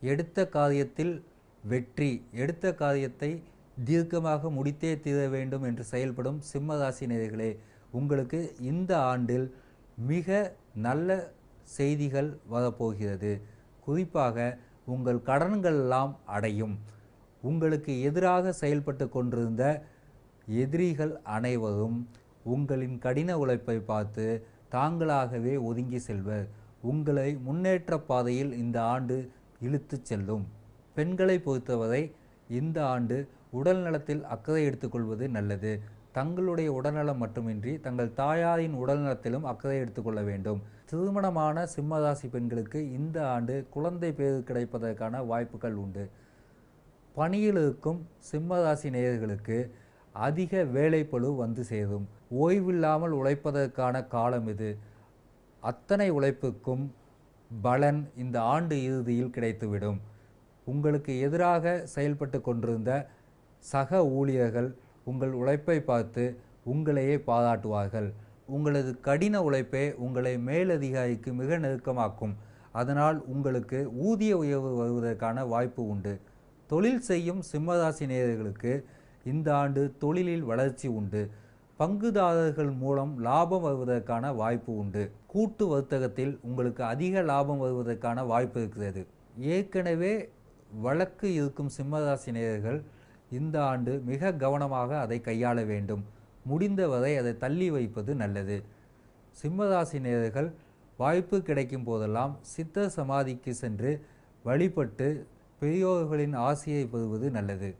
எடுத்த காரியத்தில் வெற்றி எடுத்த காரியத்தை தீர்க்கமாக முடித்தே தீர வேண்டும் என்று செயல்படும் சிம்மராசி நேர்களே உங்களுக்கு இந்த ஆண்டில் மிக நல்ல செய்திகள் வரப்போகிறது. குறிப்பாக உங்கள் கடன்கள் எல்லாம் அடையும். உங்களுக்கு எதிராக செயல்பட்டு கொண்டிருந்த எதிரிகள் அனைவரும் உங்களின் கடின உழைப்பை பார்த்து தாங்களாகவே ஒதுங்கி செல்வர். உங்களை முன்னேற்ற பாதையில் இந்த ஆண்டு இழுத்துச் செல்லும். பெண்களை பொறுத்தவரை இந்த ஆண்டு உடல் நலத்தில் அக்கறை எடுத்துக்கொள்வது நல்லது. தங்களுடைய உடல்நலம் மட்டுமின்றி தங்கள் தாயாரின் உடல்நலத்திலும் அக்கறை எடுத்துக்கொள்ள வேண்டும். திருமணமான சிம்மராசி பெண்களுக்கு இந்த ஆண்டு குழந்தை பேறு கிடைப்பதற்கான வாய்ப்புகள் உண்டு. பணியில் இருக்கும் சிம்மராசி நேயர்களுக்கு அதிக வேலைப்பளு வந்து சேரும். ஓய்வில்லாமல் உழைப்பதற்கான காலம் இது. அத்தனை உழைப்புக்கும் பலன் இந்த ஆண்டு இறுதியில் கிடைத்துவிடும். உங்களுக்கு எதிராக செயல்பட்டு கொண்டிருந்த சக ஊழியர்கள் உங்கள் உழைப்பை பார்த்து உங்களையே பாராட்டுவார்கள். உங்களது கடின உழைப்பே உங்களை மேலதிகாரிக்கு மிக நெருக்கமாக்கும். அதனால் உங்களுக்கு ஊதிய உயர்வு வருவதற்கான வாய்ப்பு உண்டு. தொழில் செய்யும் சிம்மராசி நேயர்களுக்கு இந்த ஆண்டு தொழிலில் வளர்ச்சி உண்டு. பங்குதாரர்கள் மூலம் லாபம் வருவதற்கான வாய்ப்பு உண்டு. கூட்டு வர்த்தகத்தில் உங்களுக்கு அதிக லாபம் வருவதற்கான வாய்ப்பு இருக்கிறது. ஏற்கனவே வழக்கு இருக்கும் சிம்மராசி நேயர்கள் இந்த ஆண்டு மிக கவனமாக அதை கையாள வேண்டும். முடிந்தவரை அதை தள்ளி வைப்பது நல்லது. சிம்மராசி நேயர்கள் வாய்ப்பு கிடைக்கும் போதெல்லாம் சித்தர் சமாதிக்கு சென்று வழிபட்டு பெரியோர்களின் ஆசையை பெறுவது நல்லது.